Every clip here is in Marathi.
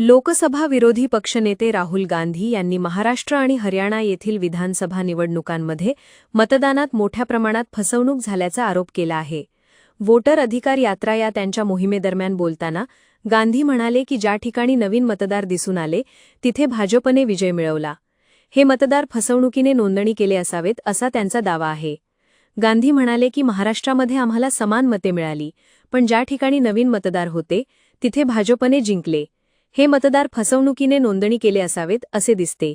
लोकसभा विरोधी पक्षनेते राहुल गांधी यांनी महाराष्ट्र आणि हरियाणा येथील विधानसभा निवडणुकांमध्ये मतदानात मोठ्या प्रमाणात फसवणूक झाल्याचा आरोप केला आहे. वोटर अधिकार यात्रा या त्यांच्या मोहिमेदरम्यान बोलताना गांधी म्हणाले की ज्या ठिकाणी नवीन मतदार दिसून आले तिथे भाजपने विजय मिळवला. हे मतदार फसवणुकीने नोंदणी केले असावेत असा त्यांचा दावा आहे. गांधी म्हणाले की महाराष्ट्रामध्ये आम्हाला समान मते मिळाली पण ज्या ठिकाणी नवीन मतदार होते तिथे भाजपने जिंकले. हे मतदार फसवणुकीने नोंदणी केले असावेत असे दिसते.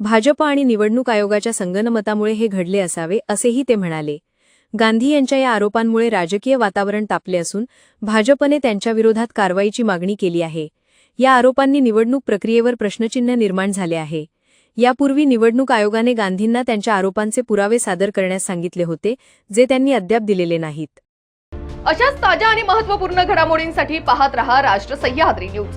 भाजप आणि निवडणूक आयोगाच्या संगनमतामुळे हे घडले असावे असेही ते म्हणाले. गांधी यांच्या या आरोपांमुळे राजकीय वातावरण तापले असून भाजपने त्यांच्याविरोधात कारवाईची मागणी केली आहे. या आरोपांनी निवडणूक प्रक्रियेवर प्रश्नचिन्ह निर्माण झाले आहे. यापूर्वी निवडणूक आयोगाने गांधींना त्यांच्या आरोपांचे पुरावे सादर करण्यास सांगितले होते जे त्यांनी अद्याप दिलेले नाहीत. अशाच ताज्या आणि महत्त्वपूर्ण घडामोडींसाठी पाहत रहा राष्ट्र सह्याद्री न्यूज.